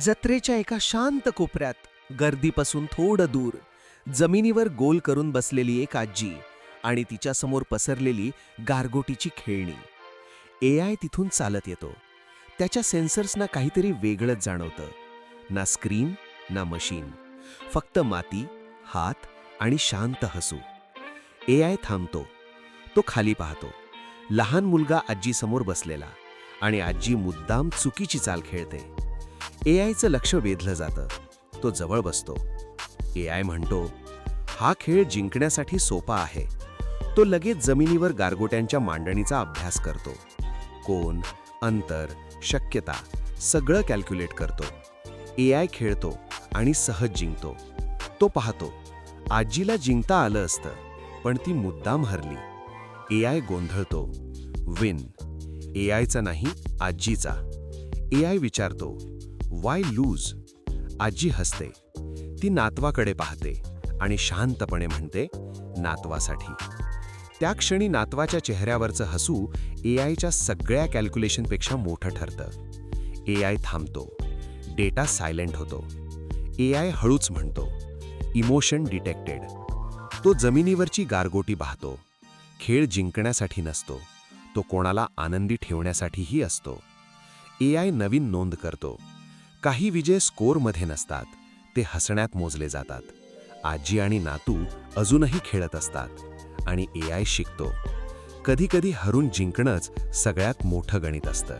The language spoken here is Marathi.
जत्रेच्या एका शांत कोपऱ्यात गर्दीपासून थोडं दूर जमिनीवर गोल करून बसलेली एक आजी आणि तिच्यासमोर पसरलेली गारगोटीची खेळणी. ए आय तिथून चालत येतो. त्याच्या सेन्सर्सना काहीतरी वेगळंच जाणवतं. ना स्क्रीन ना मशीन. फक्त माती हात आणि शांत हसू. ए आय थांबतो. तो खाली पाहतो. लहान मुलगा आजीसमोर बसलेला आणि आजी मुद्दाम चुकीची चाल खेळते. ए आयचं लक्ष वेधलं जातं. तो जवळ बसतो. ए आय म्हणतो हा खेळ जिंकण्यासाठी सोपा आहे. तो लगेच जमिनीवर गारगोट्यांच्या मांडणीचा अभ्यास करतो. कोण अंतर शक्यता सगळं कॅल्क्युलेट करतो. ए आय खेळतो आणि सहज जिंकतो. तो पाहतो आजीला जिंकता आलं असतं पण ती मुद्दाम हरली. ए आय गोंधळतो विन ए आयचा नाही आजीचा. ए आय विचारतो वाय लूज. आजी हसते. ती नातवाकडे पाहते आणि शांतपणे म्हणते नातवासाठी. त्या क्षणी नातवाच्या चेहऱ्यावरचं हसू ए आयच्या सगळ्या कॅल्क्युलेशनपेक्षा मोठं ठरतं. ए आय थांबतो. डेटा सायलेंट होतो. ए आय हळूच म्हणतो इमोशन डिटेक्टेड. तो जमिनीवरची गारगोटी पाहतो. खेळ जिंकण्यासाठी नसतो. तो कोणाला आनंदी ठेवण्यासाठीही असतो. ए आय नवीन नोंद करतो. काही विजय स्कोरमध्ये नसतात ते हसण्यात मोजले जातात. आजी आणि नातू अजूनही खेळत असतात आणि ए आय शिकतो. कधीकधी हरून जिंकणंच सगळ्यात मोठं गणित असतं.